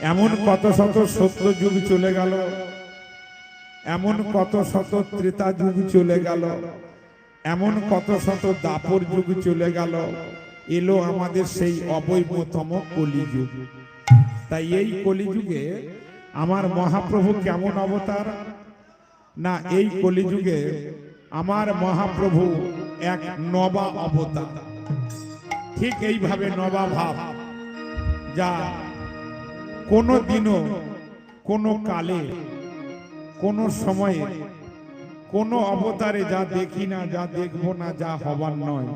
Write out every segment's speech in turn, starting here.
এমন কত শত সত্য যুগ চলে গেল। এমন কত শত ত্রেতা যুগ চলে গেল। এমন কত শত দাপর যুগ চলে গেল। এলো আমাদের সেই অবৈধতম কলিযুগ। তাই এই কলিযুগে আমার মহাপ্রভু কেমন অবতার? না, এই কলিযুগে আমার মহাপ্রভু এক নবা অবতার। ঠিক এইভাবে নবা ভাব যা কোনো দিনও, কোনো কালে, কোনো সময়ে, কোনো অবতারে যা দেখি না, যা দেখব না, যা হবার নয়,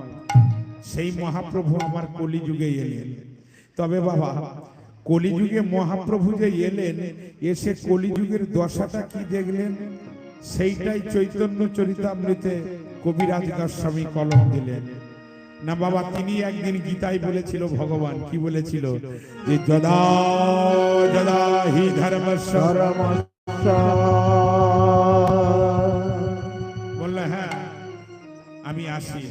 সেই মহাপ্রভু আমার কলিযুগে এলেন। তবে বাবা, কলিযুগে মহাপ্রভু যে এলেন, এসে কলিযুগের দশাটা কি দেখলেন? সেইটাই চৈতন্য চরিতামৃতে কবিরাজ গোস্বামী কলম দিলেন। না বাবা তিনি একদিন গীতায় বলেছিল ভগবান কি বলেছিল? যে যদা যদা হি ধর্মস্ব বললে হ্যাঁ আমি আসি।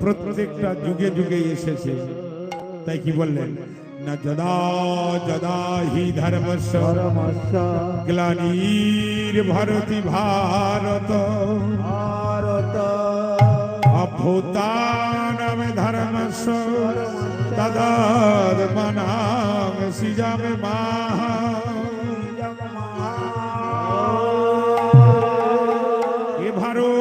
প্রত্যেকটা যুগে যুগে এসেছে। তাই কি বললেন? না যদা যদা হি ধর্ম গ্লানির ভারতী ভারত। ভারত। অভূতানামে ধর্মস্ব তদর্মনাম সিজামে মাহা এ ভারত।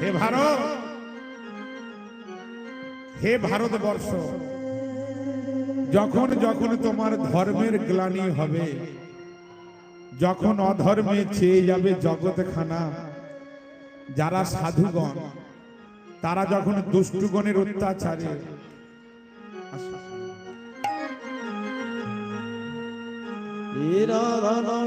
হে ভারত। হে ভারতবর্ষ। যখন যখন তোমার ধর্মের গ্লানি হবে, যখন অধর্মে চেয়ে যাবে জগৎখানা, যারা সাধুগণ, তারা যখন দুষ্টুগণের অত্যাচারে রাধা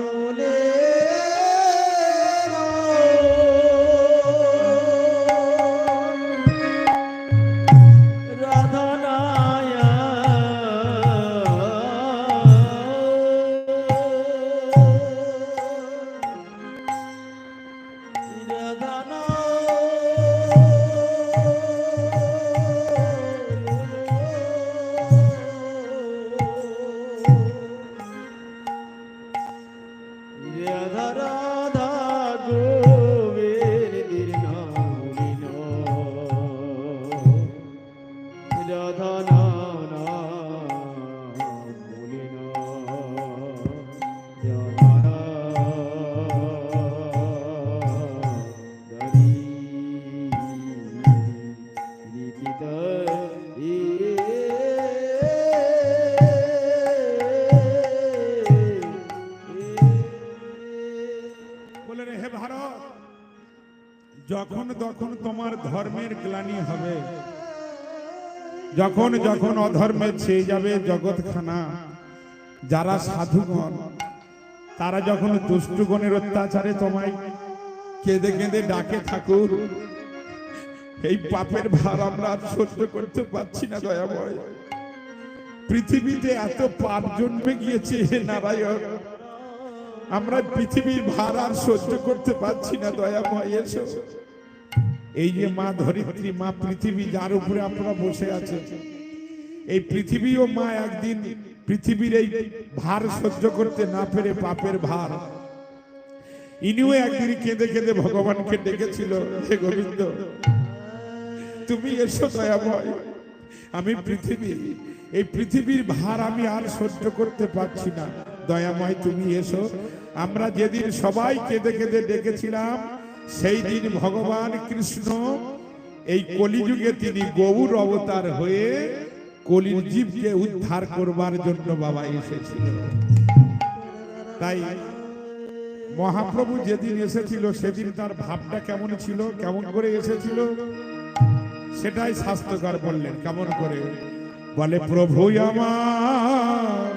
যখন যখন অধর্মে ছেয়ে যাবে জগৎখানা, যারা সাধুগণ, তারা যখন দুষ্টুগণের অত্যাচারে তোমায় কেঁদে কেঁদে ডাকে ঠাকুর, এই পাপের ভার আমরা আর সহ্য করতে পারছি না, দয়াময়। পৃথিবীতে এত পাপ জন্মে গিয়েছে হে নারায়ণ। আমরা পৃথিবীর ভার আর সহ্য করতে পারছি না, দয়াময়, এসো। এই যে মা ধরিত্রী, মা পৃথিবী, যার উপরে আপনারা বসে আছেন। এই পৃথিবীও মা একদিন পৃথিবীর এই ভার সহ্য করতে না পেরে পাপের ভার। ইনিও একদিন কেঁদে কেঁদে ভগবানকে ডেকেছিল, হে গোবিন্দ, তুমি এসো দয়াময়। আমি পৃথিবী, এই পৃথিবীর ভার আমি আর সহ্য করতে পারছি না। দয়াময়, তুমি এসো। আমরা যেদিন সবাই কেঁদে কেঁদে ডেকেছিলাম সেই দিন ভগবান কৃষ্ণ এই কলিযুগে তিনি গৌর অবতার হয়ে কলির জীবকে উদ্ধার করবার জন্য বাবা এসেছিল তাই মহাপ্রভু যেদিন এসেছিল, সেদিন তার ভাবটা কেমন ছিল, কেমন করে এসেছিল, সেটাই স্বাস্থ্যকর বললেন, কেমন করে? বলে, প্রভু আমার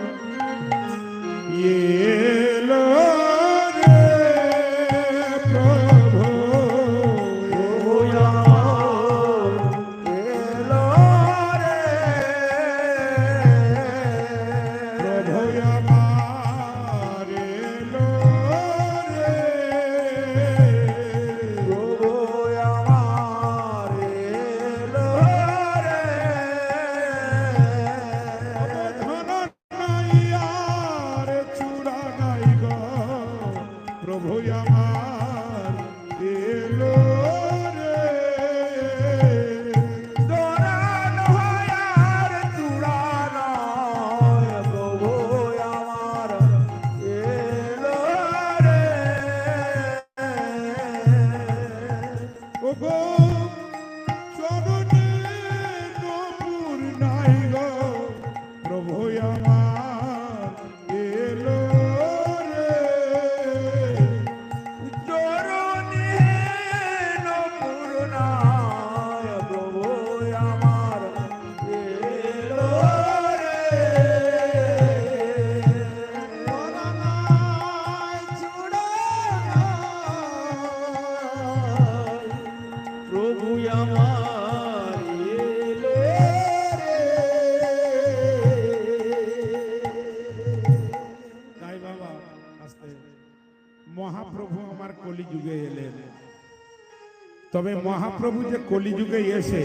তবে মহাপ্রভু যে কলিযুগে এসে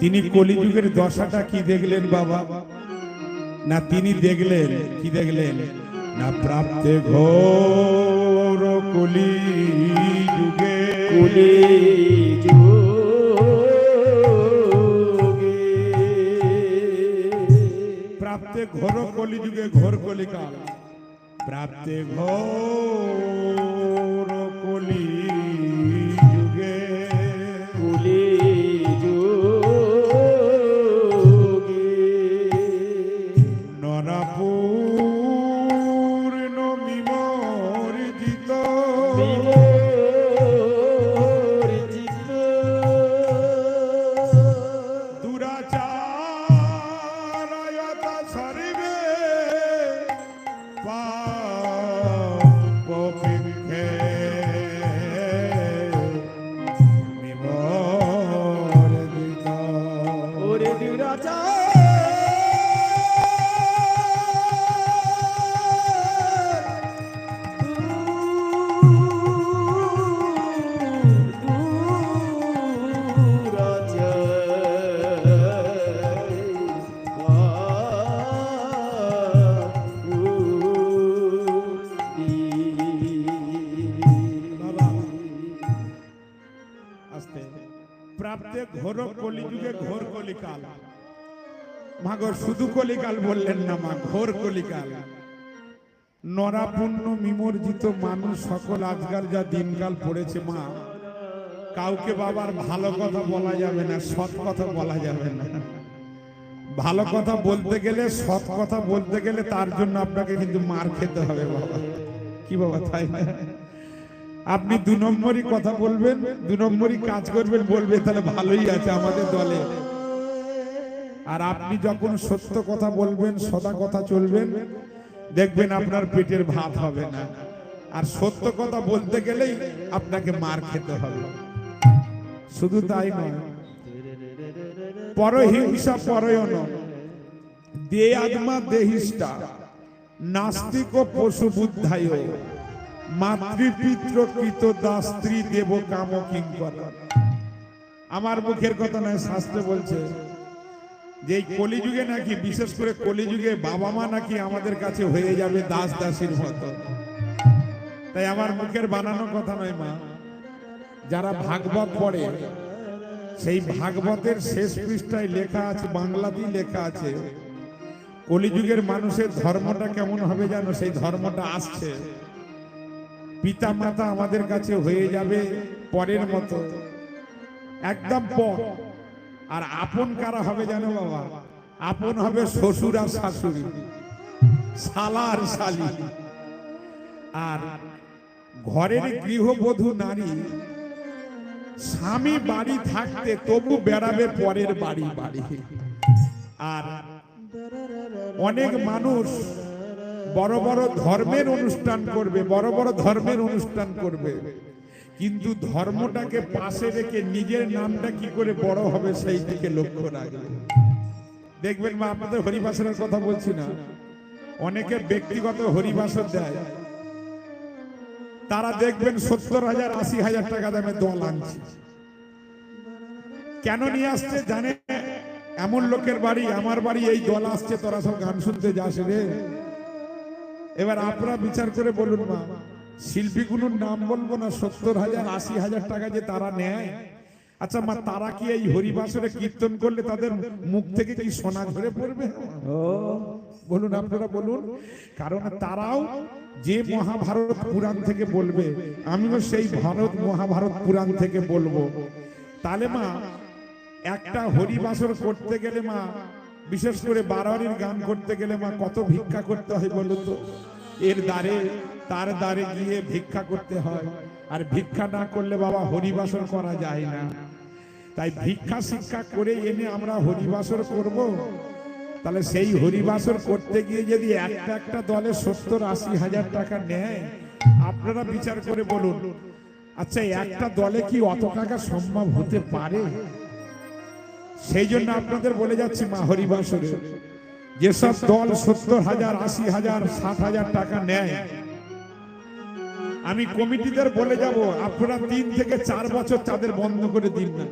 তিনি কলিযুগের দশাটা কি দেখলেন বাবা? না তিনি দেখলেন কি দেখলেন? না প্রাপ্তে ঘোর কলি যুগে কুলি প্রাপ্তে ঘোর কলি যুগে ঘোর কলিকাল। প্রাপ্তে ঘোর প্রাপ্তে ঘোর কলিযুগে ঘোর কলিকাল। মাগো শুধু কলিকাল বললেন না মা, ঘোর কলিকাল। নরাপূর্ণ, বিমর্জিত মানুষ সকল আজকাল যা দিনকাল পড়েছে মা, কাউকে বাবার ভালো কথা বলা যাবে না, সৎ কথা বলা যাবে না। ভালো কথা বলতে গেলে, সৎ কথা বলতে গেলে তার জন্য আপনাকে কিন্তু মার খেতে হবে বাবা। কি বাবা, তাই না? আপনি দু নম্বরই কথা বলবেন, দু নম্বরই কাজ করবেন, বলবে, তাহলে ভালোই আছে আমাদের দলে। আর আপনি যখন সত্য কথা বলবেন, সদা কথা চলবেন, দেখবেন আপনার পেটের ভাত হবে না। আর সত্য কথা বলতে গেলেই আপনাকে মার খেতে হবে। শুধু তাই নয় পরহিংসা পরয়ন, দে আত্মা দেহিষ্ঠা, নাস্তিক ও পশু বুদ্ধায়। মাতৃপিত্র কৃত দাস্ত্রী দেব কাম কিঙ্কর আমার মুখের কথা নয়, শাস্ত্রে বলছে যে কলিযুগে নাকি, বিশেষ করে কলিযুগে বাবা মা নাকি আমাদের কাছে হয়ে যাবে দাস দাসীর মতো। তাই আমার মুখের বানানো কথা নয় মা, যারা ভাগবত পড়ে, সেই ভাগবতের শেষ পৃষ্ঠায় লেখা আছে, বাংলাতেই লেখা আছে, কলিযুগের মানুষের ধর্মটা কেমন হবে জানো? সেই ধর্মটা আসছে। পিতা মাতা আমাদের কাছে হয়ে যাবে পরের মতো। একদম পর। আর আপন কারা হবে জানো বাবা? আপন হবে শ্বশুর আর শাশুড়ি। শালা আর শালি। আর ঘরের গৃহবধূ নারী, স্বামী বাড়ি থাকতে তবু বেড়াবে পরের বাড়ি বাড়ি। আর অনেক মানুষ বড় বড় ধর্মের অনুষ্ঠান করবে, বড় বড় ধর্মের অনুষ্ঠান করবে। কিন্তু ধর্মটাকে পাশে রেখে নিজের নামটা কি করে বড় হবে সেই দিকে লক্ষ্য রাখবে দেখবেন মা, আপনাদের হরিবাসনের কথা বলছি না। অনেকে ব্যক্তিগত হরিবাসন দেয়। তারা দেখবেন সত্তর হাজার, আশি হাজার টাকা দামে দল আনছে। কেন নিয়ে আসছে জানে? এমন লোকের বাড়ি, আমার বাড়ি, এই দল আসছে, তোরা সব গান শুনতে যাস রে। এবার আপনারা বিচার করে বলুন মা শিল্পীগুলোর নাম বলব না সত্তর হাজার আশি হাজার টাকা যে তারা নেয়। আচ্ছা মা তারা কি এই হরিবাসরে কীর্তন করলে তাদের মুখ থেকে কি সোনা ঝরে পড়বে? বলুন আপনারা বলুন। কারণ তারাও যে মহাভারত পুরাণ থেকে বলবে আমিও সেই ভারত মহাভারত পুরাণ থেকে বলব। তাহলে মা একটা হরিবাসর করতে গেলে মা বিশেষ করে বারোয়ারির গান করতে গেলে মা কত ভিক্ষা করতে হয় বলো তো? এর দ্বারে, তার দ্বারে গিয়ে ভিক্ষা করতে হয়। আর ভিক্ষা না করলে বাবা হরিবাসর করা যায় না। তাই ভিক্ষা শিক্ষা করে এনে আমরা হরিবাসর করব। তাহলে সেই হরিবাসর করতে গিয়ে যদি একটা একটা দলে সত্তর, আশি হাজার টাকা নেয়, আপনারা বিচার করে বলুন আচ্ছা একটা দলে কি অত টাকা সম্ভব হতে পারে? সেই জন্য আপনাদের বলে যাচ্ছি মা হরিবাসরে, যেসব দল সত্তর হাজার, আশি হাজার, ষাট হাজার টাকা নেয়, আমি কমিটিদের বলে যাব, আপনারা তিন থেকে চার বছর তাদের বন্ধ করে দিন না।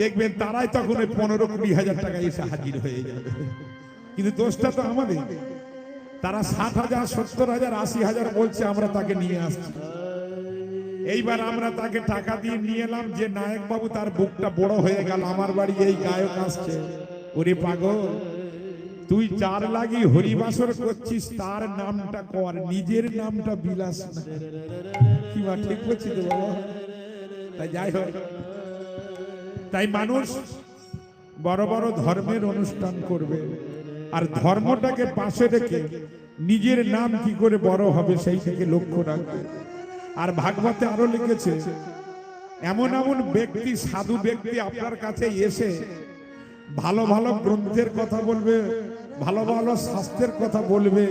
দেখবেন তারাই তখন ওই পনেরো কুড়ি হাজার টাকা এসে হাজির হয়ে যাবে। কিন্তু দোষটা তো আমাদের। তারা ষাট হাজার, সত্তর হাজার, আশি হাজার বলছে, আমরা তাকে নিয়ে আসছি। এইবার আমরা তাকে টাকা দিয়ে নিয়ে এলাম যে নায়ক বাবু তার বুকটা বড় হয়ে গেল, আমার বাড়ি এই গায়ক আসছে। ওরে পাগল, তুই যার লাগি হরিবাসর করছিস, তার নামটা কর, নিজের নামটা বিলাস না। কি বা ঠিক বলছি তো বাবা? তাই যাই হোক। তাই মানুষ বড় বড় ধর্মের অনুষ্ঠান করবে, আর ধর্মটাকে পাশে রেখে নিজের নাম কি করে বড় হবে, সেই থেকে লক্ষ্য রাখবে। আর ভাগবতে আরও লিখেছে, এমন এমন ব্যক্তি, সাধু ব্যক্তি আপনার কাছে এসে ভালো ভালো গ্রন্থের কথা বলবে, ভালো ভালো শাস্ত্রের কথা বলবে,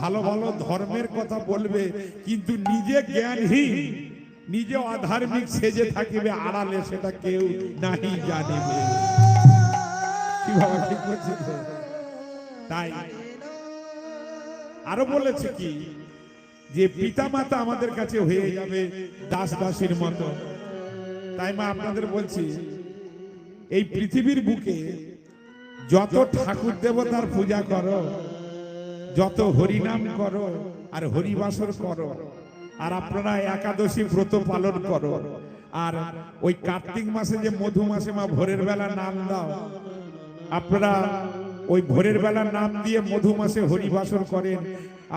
ভালো ভালো ধর্মের কথা বলবে, কিন্তু নিজে জ্ঞানহীন, নিজে অধার্মিক সেজে থাকিবে, আড়ালে সেটা কেউ নাহি জানিবে। তাই। আরও বলেছে কি যে পিতা মাতা আমাদের কাছে হয়ে যাবে দাস দাসীর মতো। তাই মা, আপনাদের বলছি, এই পৃথিবীর বুকে যত ঠাকুর দেবতার পূজা করো, যত হরিনাম করো আর হরিবাসর করো, আর আপনারা একাদশী ব্রত পালন করো, আর ওই কার্তিক মাসে যে মধু মাসে মা ভোরের বেলা নাম দাও, আপনারা ওই ভোরের বেলা নাম দিয়ে মধু মাসে হরিবাসর করেন।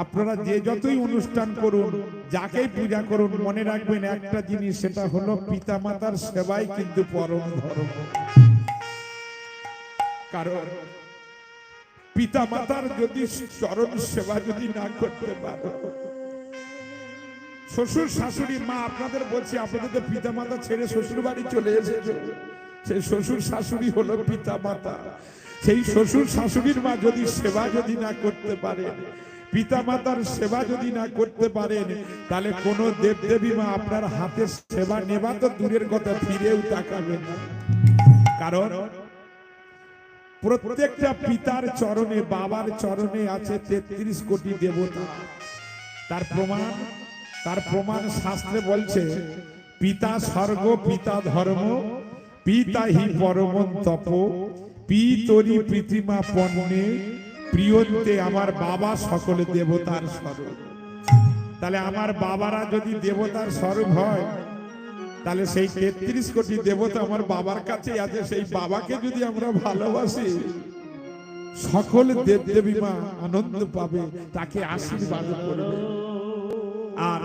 আপনারা যে যতই অনুষ্ঠান করুন, যাকেই পূজা করুন, মনে রাখবেন একটা জিনিস, সেটা হলো পিতা মাতার সেবাই কিন্তু পরম ধর্ম। কারণ পিতা মাতার যদি চরণ সেবা যদি না করতে পারো, শ্বশুর, শাশুড়ি, মা, আপনাদের বলছি, আপনাদের তো পিতা মাতা ছেড়ে শ্বশুর বাড়ি চলে এসেছে। সেই শ্বশুর, শাশুড়ি হলো পিতা মাতা সেই শ্বশুর শাশুড়ির মা যদি সেবা যদি না করতে পারে পিতা মাতার সেবা যদি না করতে পারেন, তাহলে কোন দেব দেবী মা আপনার হাতে সেবা নেবা তো দূরের কথা, ফিরেও তাকাবে না। কারণ প্রত্যেকটা পিতার চরণে, বাবার চরণে আছে তেত্রিশ কোটি দেবতা। তার প্রমাণ তার প্রমাণ শাস্ত্রে বলছে, পিতা স্বর্গ, পিতা ধর্ম, পিতা হি পরম তপ। পিতরি পৃথিমা পণ্যে প্রিয়ন্তে আমার বাবা সকলে দেবতার স্বরূপ। তাহলে আমার বাবারা যদি দেবতার স্বরূপ হয়, তাহলে সেই তেত্রিশ কোটি দেবতা আমার বাবার কাছে আছে, সেই বাবাকে যদি আমরা ভালোবাসি, সকল দেব দেবী মা আনন্দ পাবে, তাকে আশীর্বাদ করবে। আর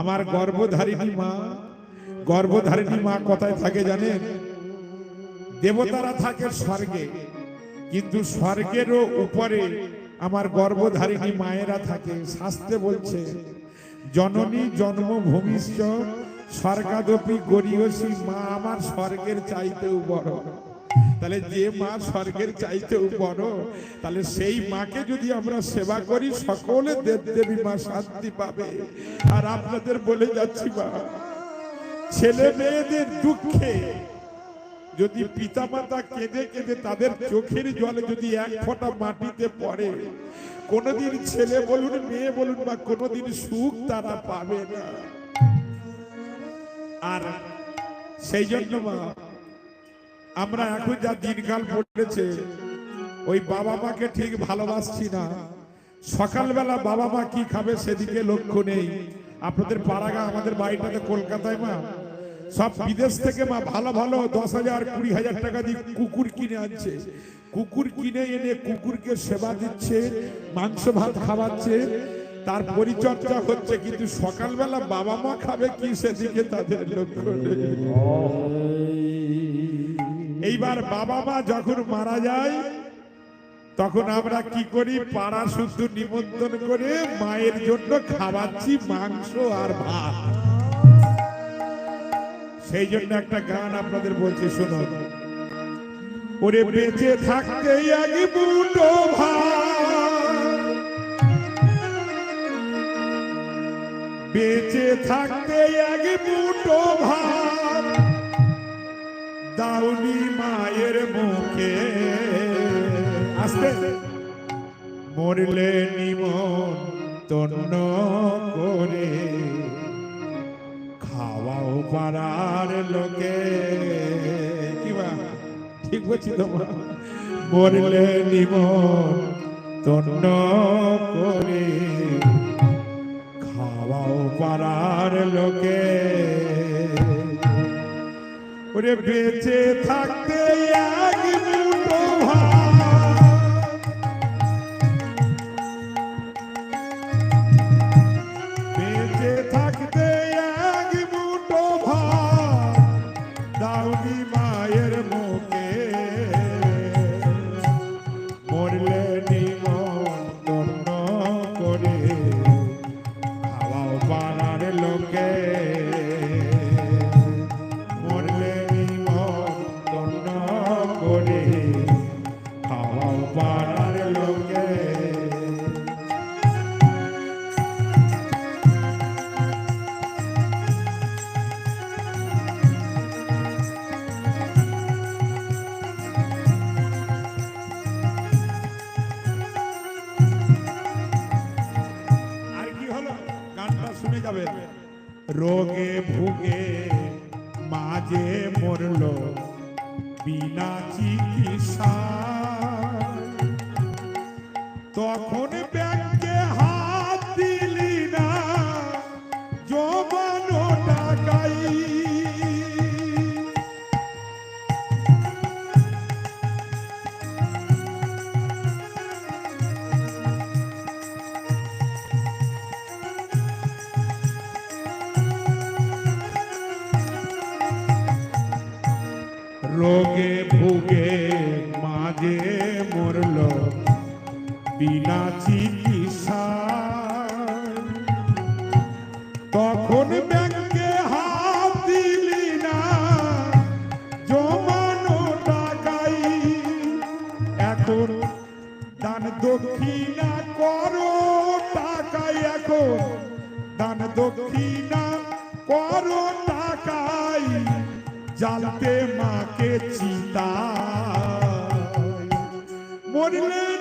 আমার গর্ভধারিণী মা গর্ভধারিণী মা কোথায় থাকে জানেন? দেবতারা থাকে স্বর্গে, কিন্তু স্বর্গেরও উপরে আমার গর্ভধারিণী মায়েরা থাকে। শাস্ত্রে বলছে, জননী জন্মভূমিষ্ঠ, স্বর্গাদপি গরিয়সী মা আমার স্বর্গের চাইতেও বড়। তাহলে যে মা স্বর্গের চাইতেও বড়, তাহলে সেই মাকে যদি আমরা সেবা করি, সকলে দেব দেবী মা শান্তি পাবে। আর আপনাদের বলে যাচ্ছি মা, ছেলে মেয়েদের দুঃখে যদি পিতামাতা কেঁদে কেঁদে তাদের চোখের জলে যদি এক ফোঁটা মাটিতে পড়ে, কোনোদিন ছেলে বলুন, মেয়ে বলুন বা কোনোদিন সুখ তারা পাবে না। আর সেই জন্য মা, আমরা এখন যা দিনকাল পড়েছে, ওই বাবা মাকে ঠিক ভালোবাসছি না। সকালবেলা বাবা মা কি খাবে সেদিকে লক্ষ্য নেই। আপনাদের পাড়াগা আমাদের বাড়িটাতে কলকাতায় মা সব বিদেশ থেকে মা ভালো ভালো দশ হাজার, কুড়ি হাজার টাকা দিয়ে কুকুর কিনে আনছে। কুকুর কিনে এনে কুকুরকে সেবা দিচ্ছে, মাংস ভাত খাওয়াচ্ছে। তার পরিচর্যা হচ্ছে, কিন্তু সকালবেলা বাবা মা খাবে কি সেদিকে তাদের লক্ষ্য এইবার বাবা মা যখন মারা যায়, তখন আমরা কি করি? পাড়া শুদ্ধ নিমন্ত্রণ করে মায়ের জন্য খাওয়াচ্ছি মাংস আর ভাত। সেই জন্য একটা গান আপনাদের বলছি, শুনুন। ওরে বেঁচে থাকতে এক বুটো বেঁচে থাকতে আগে বুটো ভাত। দাউনি মায়ের মুখে। আসতে। মরলে নিমন তন্ন করে। খাওয়াও পাড়ার লোকে। কিবা ঠিক বলছি তোমার বললে নিব, তন্ন করে। খাওয়াও পাড়ার লোকে। ওরে বেঁচে থাকতে রোগে ভুগে মাঝে মরল বিনা চিকিৎসা তখন ব্যাংকে হাত দিলি না, জমানো টাকাই। এখন দান দক্ষিণা করো টাকাই, এখন দান দক্ষিণা করো মাকে চিতা মরলে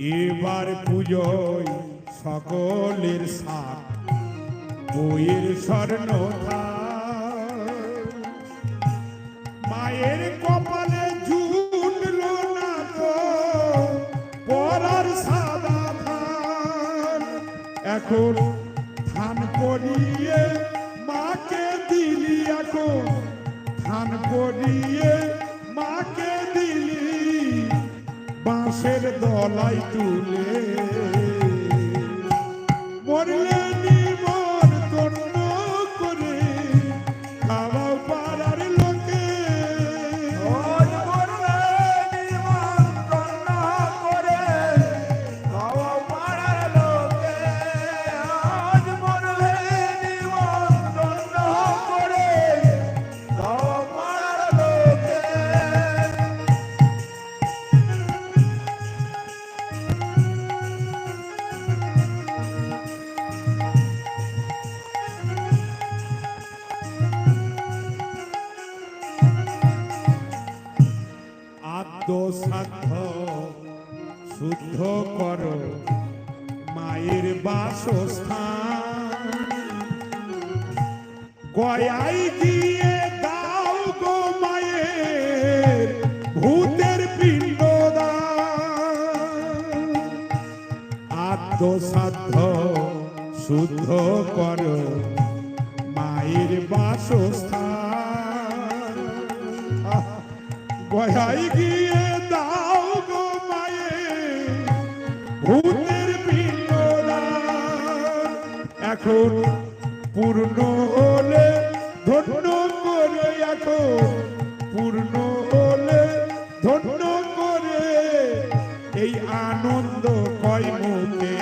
এবার পুজোয় সকলের সাথ, বইয়ের স্বর্ণ মায়ের কপালে জুটল না তো, পরার সাদা ধান এখন ধান করিয়ে মাকে দিলি, এখন ধান করিয়ে দলাই তুলে গয়াই গিয়ে দাও গো মায়ে, ভূতের পিণ্ডদান। এখন পূর্ণ হলে ধন্য করে, এখন পূর্ণ হলে ধন্য করে। এই আনন্দ কয় মুখে?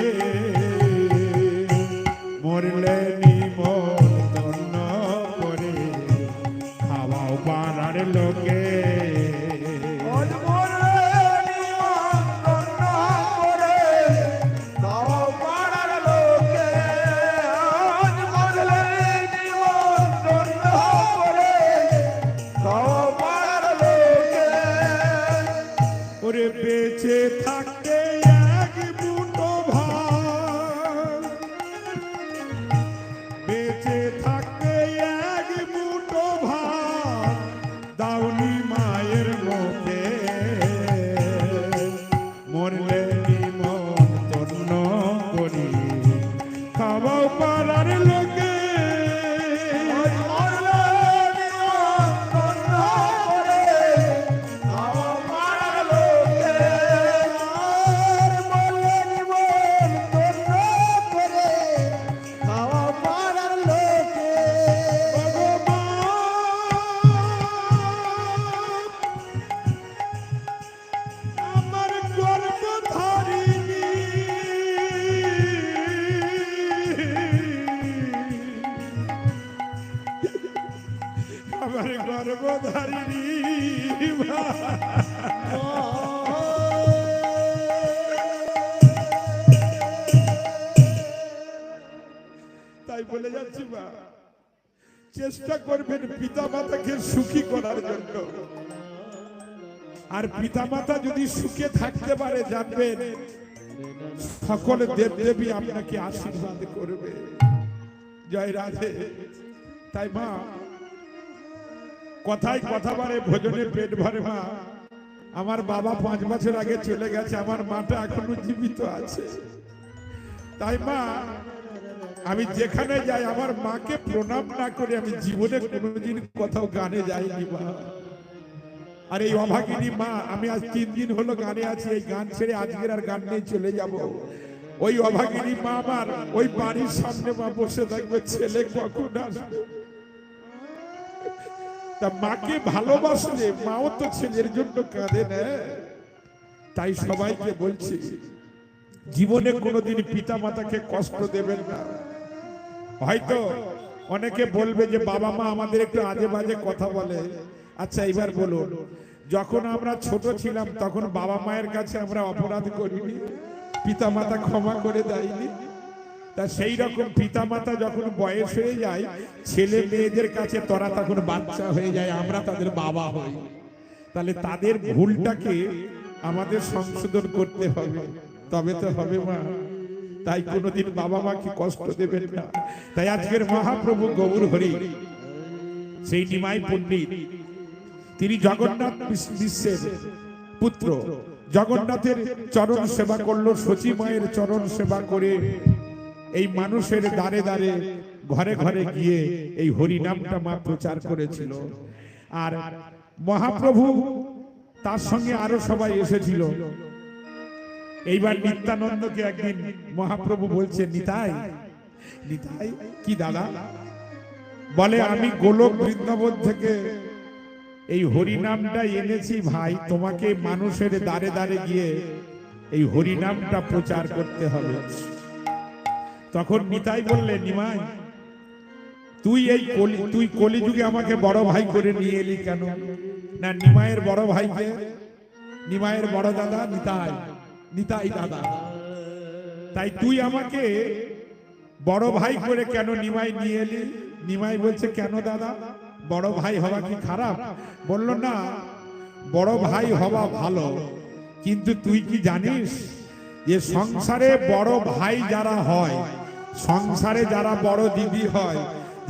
আমার গর্ব তাই বলে যাচ্ছি মা, চেষ্টা করবেন পিতা মাতাকে সুখী করার জন্য। আর পিতামাতা যদি সুখে থাকতে পারে, জানবেন সকল দেব দেবী আপনাকে আশীর্বাদ করবে। জয় রাধে। তাই মা কথায় কথা বারে ভোজনে পেট ভরে মা। আমার বাবা পাঁচ বছর আগে চলে গেছে, আমার মাটা এখনও জীবিত আছে। তাই মা, আমি যেখানে যাই, আমার মাকে প্রণাম না করে আমি জীবনে কোনোদিন কোথাও গানে যাইনি মা। আর এই অভাগিনী মা, আমি আজ তিন দিন হলো গানে আছি, এই গান ছেড়ে আজকের আর গান নিয়ে চলে যাব। ওই অভাগিনী মা আমার, ওই বাড়ির সামনে মা বসে থাকবে, ছেলে কখন আসবে? তা মাকে ভালোবাসলে মাও তো ছেলের জন্য কাঁদে, না। তাই সবাইকে বলছি, জীবনে কোনোদিন পিতা মাতাকে কষ্ট দেবেন না। হয়তো অনেকে বলবে যে বাবা মা আমাদের একটু আজে বাজে কথা বলে। আচ্ছা এবার বলুন, যখন আমরা ছোট ছিলাম তখন বাবা মায়ের কাছে আমরা অপরাধ করিনি? পিতা মাতা ক্ষমা করে দেয়নি? তা সেই রকম পিতা মাতা যখন বয়স হয়ে যায়, ছেলে মেয়েদের কাছে তোরা তখন বাচ্চা হয়ে যায়, আমরা তাদের বাবা হই। তাহলে তাদের ভুলটাকে আমাদের সংশোধন করতে হবে। তবে তো হবে মা। তাই কোনোদিন বাবা মাকে কষ্ট দেবেন না। তাই আজকের মহাপ্রভু গৌর হরি, সেই নিমাই পণ্ডিত, তিনি জগন্নাথ বিশ্বের পুত্র। জগন্নাথের চরণ সেবা করল সচী মায়ের চরণ সেবা করে এই মানুষের দ্বারে দ্বারে, ঘরে ঘরে গিয়ে এই হরি নামটা মা প্রচার করেছিল। আর মহাপ্রভু তার সঙ্গে আরও সবাই এসেছিল। এইবার নিত্যানন্দকে একদিন মহাপ্রভু বলছে, নিতাই নিতাই, কি দাদা? বলে, আমি গোলক বৃন্দাবন থেকে এই হরিনামটা এনেছি ভাই, তোমাকে মানুষের দাঁড়ে দাঁড়ে গিয়ে এই হরিনামটা প্রচার করতে হবে। তখন নিতাই বললে, নিমাই, তুই এই কলি, তুই কলিযুগে আমাকে বড় ভাই করে নিয়ে এলি কেন? না নিমায়ের বড় ভাইকে নিমায়ের বড় দাদা নিতাই নিতাই দাদা। তাই তুই আমাকে বড় ভাই করে কেন নিমাই নিয়ে এলি? নিমাই বলছে, কেন দাদা? বড় ভাই হওয়া কি খারাপ? বলল, না, বড় ভাই হওয়া ভালো। কিন্তু তুই কি জানিস যে সংসারে বড় ভাই যারা হয় সংসারে যারা বড় দিদি হয়,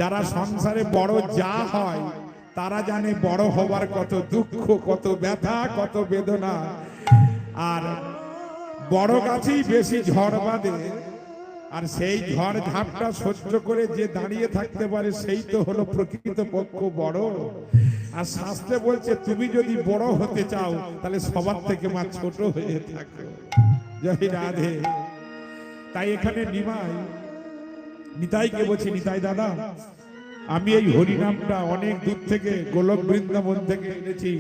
যারা সংসারে বড় যা হয়, তারা জানে বড় হবার কত দুঃখ, কত ব্যথা, কত বেদনা। আর বড় গাছেই বেশি ঝড় বাঁধে, আর সেই ঝড় ঝাপটা সহ্য করে যে দাঁড়িয়ে থাকতে পারে, সেই তো হলো প্রকৃত পক্ষ বড়। আর শাস্ত্রে বলছে, তুমি যদি বড় হতে চাও, তাহলে সবার থেকে মা ছোট হয়ে থাকো। জয় রাধে। তাই এখানে নিমাই নিতাইকে বলছি, নিতাই দাদা, আমি এই হরিনামটা অনেক দূর থেকে গোলক বৃন্দাবন থেকে এনেছি।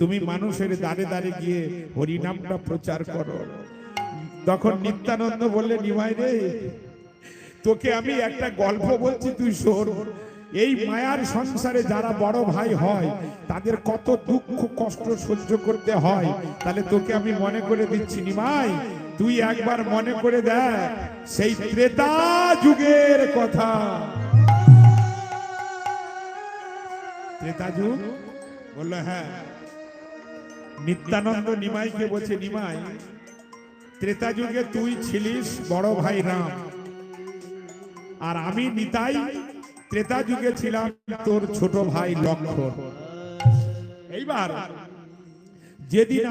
তুমি মানুষের দাঁড়ে দাঁড়ে গিয়ে হরিনামটা প্রচার করো। তখন নিত্যানন্দ বললে, নিমাই রে, তোকে আমি একটা গল্প বলছি তুই শোন। এই মায়ার সংসারে যারা বড় ভাই হয়, তাদের কত দুঃখ কষ্ট সহ্য করতে হয়। তাহলে তোকে আমি মনে করে দিচ্ছি, নিমাই তুই একবার মনে করে দেখ, সেই ত্রেতা যুগের কথা। ত্রেতা যুগ? বলল হ্যাঁ। নিত্যানন্দ নিমাইকে বলছে, নিমাই, ত্রেতা যুগে তুই ছিলিস বড় ভাই রাম। আর আমি নিতাই ত্রেতা যুগে ছিলাম তোর ছোট ভাই লক্ষ্মণ এইবার, যেদিন